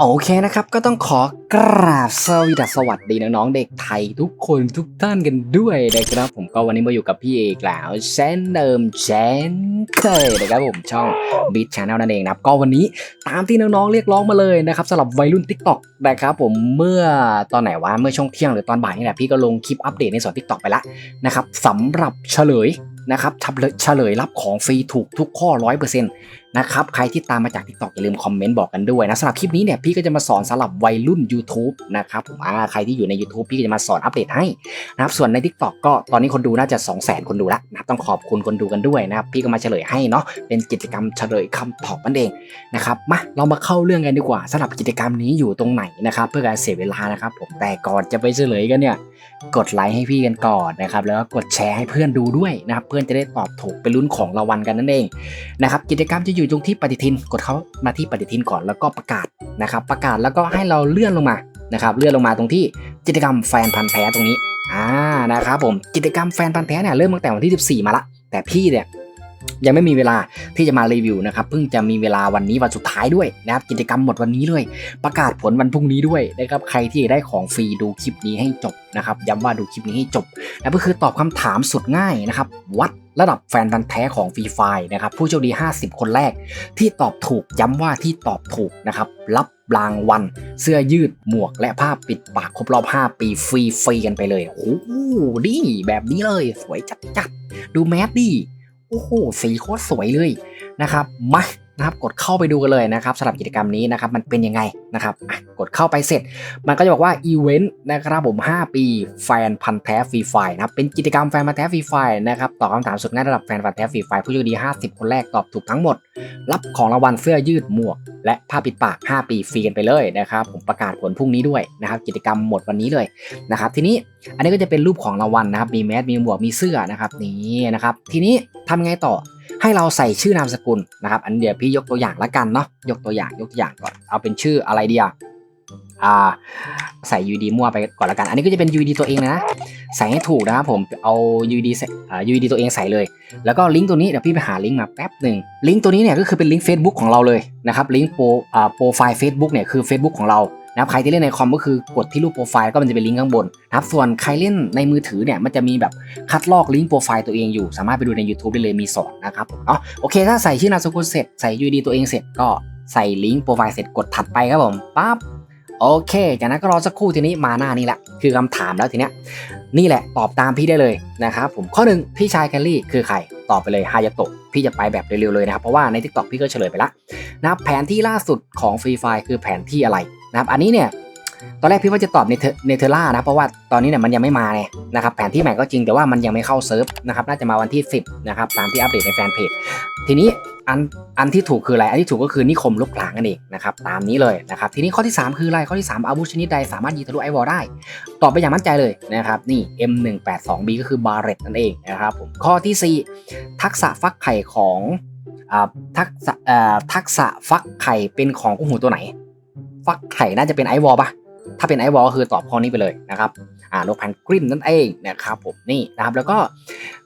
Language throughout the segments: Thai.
โอเคนะครับ ก็ต้องขอกราบสวัสดีสวัสดีน้องๆเด็กไทยทุกคนทุกท่านกันด้วยนะครับ ผมก็วันนี้มาอยู่กับพี่เอกแล้วเช่นเดิมเช่นเคยนะครับผมช่องบิทชาแนลนั่นเองนะครับก็วันนี้ตามที่น้องๆเรียกร้องมาเลยนะครับสำหรับวัยรุ่น t ิ k t o k นะครับผมเมื่อตอนไหนวะเมื่อช่วงเที่ยงหรือตอนบ่ายนี่แหละพี่ก็ลงคลิปอัปเดตในส่วน t ิ k t o k ไปละนะครับสำหรับเฉลยนะครับเฉลยรับของฟรีถูกทุกข้อ100%นต์ นะครับใครที่ตามมาจาก TikTok อย่าลืมคอมเมนต์บอกกันด้วยนะสำหรับคลิปนี้เนี่ยพี่ก็จะมาสอนสำหรับวัยรุ่น YouTube นะครับผมอ่าใครที่อยู่ใน YouTube พี่ก็จะมาสอนอัปเดตให้นะครับส่วนใน TikTok ก็ตอนนี้คนดูน่าจะ 2 0 0 0 0 0 คนดูแล้วนะครับต้องขอบคุณคนดูกันด้วยนะครับพี่ก็มาเฉลยให้เนาะเป็นกิจกรรมเฉลยคำตอบนั่นเองนะครับมาเรามาเข้าเรื่องกันดีกว่าสำหรับกิจกรรมนี้อยู่ตรงไหนนะครับเพื่อการเสียเวลานะครับผมแต่ก่อนจะไปเฉลยกันเนี่ยกดไลค์ให้พี่กันก่อนนะครับแล้วก็กดแชร์ให้เพื่อนดูด้วยนะครับเพื่อนจะได้ตอบถูกไปลุ้นของรางวัลกันนั่นเองนะครับกิจกรรมจะอยู่ตรงที่ปฏิทินกดเขามาที่ปฏิทินก่อนแล้วก็ประกาศนะครับ ประกาศแล้วก็ให้เราเลื่อนลงมานะครับ เลื่อนลงมาตรงที่กิจกรรมแฟนพันธ์แท้ตรงนี้อ่านะครับผมกิจกรรมแฟนพันธ์แท้เนี่ยเริ่มตั้งแต่วันที่ 14 มาละ แต่พี่เนี่ยยังไม่มีเวลาที่จะมารีวิวนะครับเพิ่งจะมีเวลาวันนี้วันสุดท้ายด้วยนะครับกิจกรรมหมดวันนี้เลยประกาศผลวันพรุ่งนี้ด้วยนะครับใครที่ได้ของฟรีดูคลิปนี้ให้จบนะครับย้ำว่าดูคลิปนี้ให้จบนะก็คือตอบคำถามสุดง่ายนะครับวัด ระดับแฟนพันธ์แท้ของฟรีไฟนะครับผู้โชคดี 50 คนแรกที่ตอบถูกย้ำว่าที่ตอบถูกนะครับรับรางวัลเสื้อยืดหมวกและผ้าปิดปากครบรอบ 5 ปีฟรีฟรีกันไปเลยโอ้โหดีแบบนี้เลย สวยจัดจัดดูแมสดีโอ้โหสีโคตรสวยเลยนะครับมานะครับกดเข้าไปดูกันเลยนะครับสำหรับกิจกรรมนี้นะครับมันเป็นยังไง นะครับกดเข้าไปเสร็จ มันก็จะบอกว่าอีเวนต์นะครับผม 5 ปีแฟนพันธ์แท้ฟรีไฟนะครับเป็นกิจกรรมแฟนพันธ์แท้ฟรีไฟนะครับตอบคำถามสุดง่ายระดับแฟนพันธ์แท้ฟรีไฟผู้โชคดี 50 คนแรกตอบถูกทั้งหมด รับของรางวัลเสื้อยืดหมวก และผ้าปิดปาก 5 ปีฟรีกันไปเลยนะครับผมประกาศผลพรุ่งนี้ด้วยนะครับกิจกรรมหมดวันนี้เลยนะครับทีนี้อันนี้ก็จะเป็นรูปของรางวัลนะครับมีแมสมีหมวกมีเสื้อนะครับนี่นะครับทีนี้ทำไงต่อให้เราใส่ชื่อนามสกุลนะครับอันเดี๋ยวพี่ยกตัวอย่างละกันเนาะยกตัวอย่างยกตัวอย่างก่อนเอาเป็นชื่ออะไรดีอะอ่า ใส่ UD มั่วไปก่อนละกัน อันนี้ก็จะเป็น UD ตัวเองนะ ใส่ให้ถูกนะครับผม เอา UD ใส่อ่า UD ตัวเองใส่เลย แล้วก็ลิงก์ตัวนี้เดี๋ยวพี่ไปหาลิงก์มาแป๊บหนึ่ง ลิงก์ตัวนี้เนี่ยก็คือเป็นลิงก์ Facebook ของเราเลยนะครับ ลิงก์โปรอ่าโปรไฟล์ Facebook เนี่ยคือ Facebook ของเรานะครับใครที่เล่นในคอมก็คือกดที่รูปโปรไฟล์ก็มันจะเป็นลิงก์ข้างบนนะครับส่วนใครเล่นในมือถือเนี่ยมันจะมีแบบคัดลอกลิงก์โปรไฟล์ตัวเองอยู่ สามารถไปดูใน YouTube ได้เลยมีสอนนะครับเนาะโอเค ถ้าใส่ชื่อนามสกุลเสร็จใส่ UD ตัวเองเสร็จก็ ใส่ลิงก์โปรไฟล์เสร็จกดถัดไปครับผมปั๊บโอเค จากนั้นก็รอสักครู่ทีนี้มาหน้านี้แหละ คือคำถามแล้วทีเนี้ยนี่แหละตอบตามพี่ได้เลยนะครับผมข้อหนึ่งพี่ชายแคลรี่คือใครตอบไปเลยฮายาโตะพี่จะไปแบบเร็วๆเลยนะครับ เพราะว่าในทิกตอกพี่ก็เฉลยไปแล้วนะครับแผนที่ล่าสุดของฟรีไฟคือแผนที่อะไรนะครับอันนี้เนี่ย ตอนแรกพี่ว่าจะตอบในเนเธอร่านะเพราะว่าตอนนี้เนี่ยมันยังไม่มาเนี่ยนะครับแผนที่ใหม่ก็จริงแต่ว่ามันยังไม่เข้าเซิร์ฟนะครับน่าจะมาวันที่ 10นะครับตามที่อัปเดตในแฟนเพจทีนี้อันอันที่ถูกคืออะไร อันที่ถูกก็คือนิคมลุกหลางนั่นเองนะครับตามนี้เลยนะครับทีนี้ข้อที่ 3 คืออะไรข้อที่ 3 อาวุธชนิดใดสามารถยิงทะลุไอวอลได้ ตอบไปอย่างมั่นใจเลยนะครับนี่ M182B ก็คือบาเรตนั่นเองนะครับผมข้อที่ 4 ทักษะฟักไข่ของทักษะทักษะฟักไข่เป็นของกุ้งหูตัวไหน ฟักไข่น่าจะเป็นไอวอลปะ ถ้าเป็นไอวอลคือตอบข้อนี้ไปเลยนะครับอ่านกแพนกริมนั่นเองนะครับผมนี่นะครับแล้วก็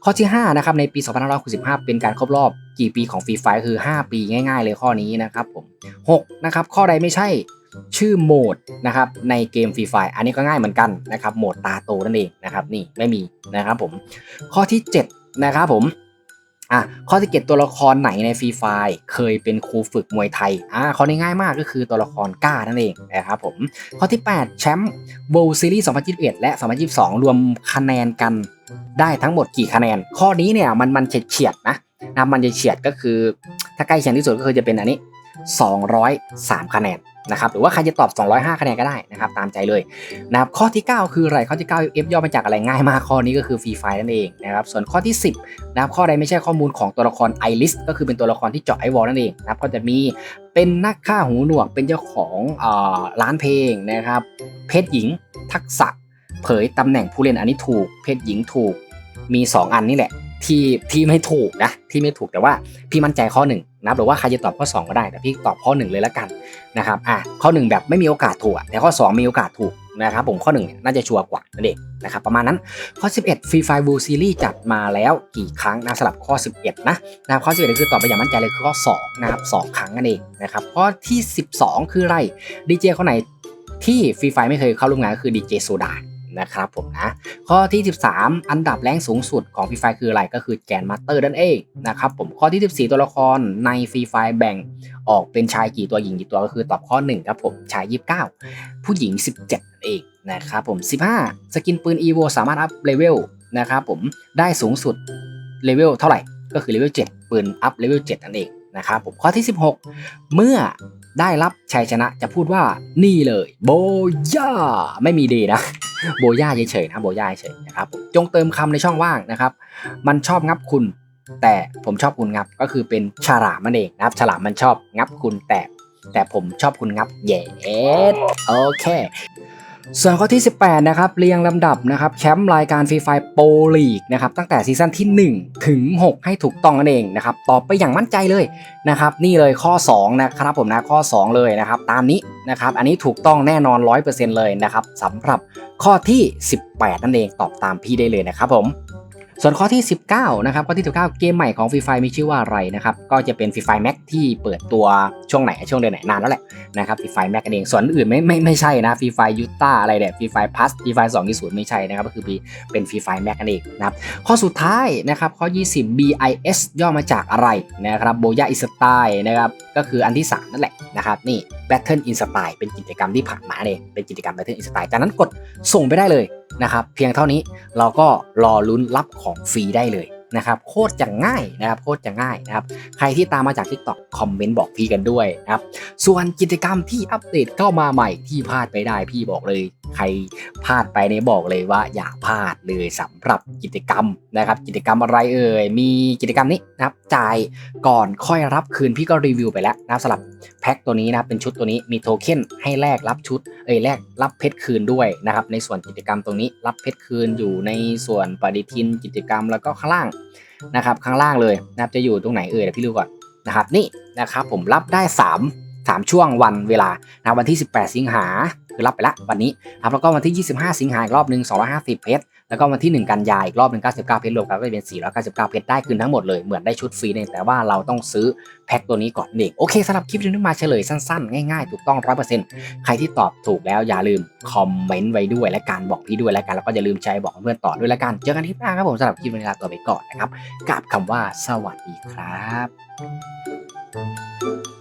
ข้อที่5นะครับในปี2565 เป็นการครบรอบกี่ปีของฟรีไฟคือ 5 ปีง่าย ๆ เลยข้อนี้นะครับผม6นะครับข้อใดไม่ใช่ชื่อโหมดนะครับในเกมฟรีไฟอันนี้ก็ง่ายเหมือนกันนะครับโหมดตาโตนั่นเองนะครับนี่ไม่มีนะครับผมข้อที่7นะครับผม อะข้อที่เก็ตตัวละครไหนในฟรีไฟเคยเป็นครูฝึกมวยไทยอ่าข้อนี้ง่ายมากก็คือตัวละครก้านั่นเองนะครับผมข้อที่ 8 แชมป์โบว์ซีรีส์2021 และ 2022 รวมคะแนนกันได้ทั้งหมดกี่คะแนน ข้อนี้เนี่ยมันมันเฉียดนะนะมันจะเฉียดก็คือ ถ้าใกล้เคียงที่สุดก็คือจะเป็นอันนี้ 203 คะแนน นะครับหรือว่าใครจะตอบ 205 คะแนนก็ได้นะครับตามใจเลยนะครับข้อที่ 9 คืออะไรข้อที่ 9 F ย่อมาจากอะไรง่ายมากข้อนี้ก็คือฟรีไฟนั่นเองนะครับส่วนข้อที่ 10นะครับข้อใดไม่ใช่ข้อมูลของตัวละครไอริสก็คือเป็นตัวละครที่เจาะไอวอลนั่นเองนะครับก็จะมีเป็นนักฆ่าหูหนวกเป็นเจ้าของร้านเพลงนะครับเพศหญิงทักษะเผยตำแหน่งผู้เล่นอันนี้ถูก เพศหญิงถูกมี 2 อันนี่แหละ ที่ที่ไม่ถูกนะที่ไม่ถูกแต่ว่าพี่มั่นใจข้อหนึ่งนะครับหรือว่าใครจะตอบข้อ 2 ก็ได้ แต่พี่ตอบข้อ 1 เลยละกันนะครับอะข้อ 1 แบบไม่มีโอกาสถูกแต่ข้อ 2 มีโอกาสถูกนะครับผมข้อ1เนี่ยน่าจะชัวร์กว่านั่นเองนะครับประมาณนั้นข้อ 11 Free Fire World Series จัดมาแล้วกี่ครั้งนะสำหรับข้อ 11 นะนะครับข้อ 11ก็คือตอบไปอย่างมั่นใจเลยคือข้อ2นะครับ2ครั้งนั่นเองนะครับข้อที่ 12 คืออะไรดีเจคนไหนที่ฟรีไฟไม่เคยเข้าร่วมงานก็คือดีเจโซดา นะครับผมนะ ข้อที่ 13 อันดับแรงสูงสุดของฟรีไฟคืออะไรก็คือแกนมาสเตอร์นั่นเองนะครับผมข้อที่ 14 ตัวละครในฟรีไฟแบ่งออกเป็นชายกี่ตัวหญิงกี่ตัวก็คือตอบข้อ 1 ครับผมชาย 29 ผู้หญิง 17นั่นเองนะครับผม 15 สกินปืน EVO สามารถอัพเลเวลนะครับผมได้สูงสุดเลเวลเท่าไหร่ก็คือเลเวล7ปืนอัพเลเวล7นั่นเองนะครับผมข้อที่ 16 เมื่อ ได้รับชัยชนะจะพูดว่านี่เลย โบย่าไม่มีดีนะโบย่าเฉยๆนะโบย่าเฉยๆนะครับจงเติมคำในช่องว่างนะครับ มันชอบงับคุณ แต่ผมชอบคุณงับก็คือเป็นฉลามมันเองนะครับ ฉลามมันชอบงับคุณแต่แต่ผมชอบคุณงับเย้โอเค ส่วนข้อที่ 18 นะครับ เรียงลำดับนะครับแชมป์รายการฟรีไฟโปรลีกนะครับตั้งแต่ซีซั่นที่ 1 ถึง 6 ให้ถูกต้องนั่นเองนะครับตอบไปอย่างมั่นใจเลยนะครับนี่เลยข้อ 2 นะครับผมนะข้อ 2 เลยนะครับตามนี้นะครับอันนี้ถูกต้องแน่นอน 100%เลยนะครับสำหรับข้อที่ 18 นั่นเองตอบตามพี่ได้เลยนะครับผม ส่วนข้อที่ 19 นะครับข้อที่ 19 เกมใหม่ของฟรีไฟมีชื่อว่าอะไรนะครับก็จะเป็นฟรีไฟแม็กที่เปิดตัวช่วงไหนช่วงเดือนไหนนานแล้วแหละนะครับฟรีไฟแม็กเองส่วนอื่นไม่ไม่ไม่ใช่นะฟรีไฟยูต้าอะไรเนี่ยฟรีไฟพัสฟรีไฟสองที่ศูนย์ไม่ใช่นะครับก็คือเป็นฟรีไฟแม็กเองนะครับข้อสุดท้ายนะครับข้อ 20 BIS ย่อมาจากอะไรนะครับโบยาอิสไตล์นะครับก็คืออันที่ 3 นั่นแหละนะครับนี่ Battle in Style เป็นกิจกรรมที่ผ่านมาเองเป็นกิจกรรม Battle in Style จากนั้นกดส่งไปได้เลย นะครับ เพียงเท่านี้เราก็รอลุ้นรับของฟรีได้เลย นะครับโคตรจะง่ายนะครับโคตรจะง่ายนะครับใครที่ตามมาจาก TikTok คอมเมนต์บอกพี่กันด้วยนะครับส่วนกิจกรรมที่อัปเดตเข้ามาใหม่ที่พลาดไปได้พี่บอกเลย ใครพลาดไปเนี่ยบอกเลยว่าอย่าพลาดเลยสำหรับกิจกรรมนะครับกิจกรรมอะไรเอ่ยมีกิจกรรมนี้นะครับจ่ายก่อนค่อยรับคืนพี่ก็รีวิวไปแล้วนะครับสำหรับแพ็คตัวนี้นะเป็นชุดตัวนี้มีโทเค็นให้แลกรับชุดเอ้ยแลกรับเพชรคืนด้วยนะครับในส่วนกิจกรรมตรงนี้รับเพชรคืนอยู่ในส่วนปฏิทินกิจกรรมแล้วก็ข้างล่างนะครับข้างล่างเลยนะครับจะอยู่ตรงไหนเอ่ยเดี๋ยวพี่ดูก่อนนะครับนี่นะครับผมรับได้ 3 3 ช่วงวันเวลานะวันที่ 18 สิงหาคือรับไปละวันนี้ครับแล้วก็วันที่ 25 สิงหาอีกรอบหนึ่ง250 เพชรแล้วก็วันที่ 1 กันยายอีกรอบหนึ่ง99 เพชรรวมกันก็จะเป็น 499 เพชรได้คืนทั้งหมดเลยเหมือนได้ชุดฟรีเองแต่ว่าเราต้องซื้อแพ็คตัวนี้ก่อนเองโอเคสำหรับคลิปนี้มาเฉลยสั้นๆ ง่ายๆ ถูกต้อง 100%ใครที่ตอบถูกแล้วอย่าลืมคอมเมนต์ไว้ด้วยและการบอกพี่ด้วยและกันแล้วก็อย่าลืมใช้บอกเพื่อนต่อด้วยและกันเจอกันคลิปหน้าครับผมสำหรับคลิปนี้ลาตัวไปก่อนนะครับกับคำว่าสวัสดีครับ Thank you.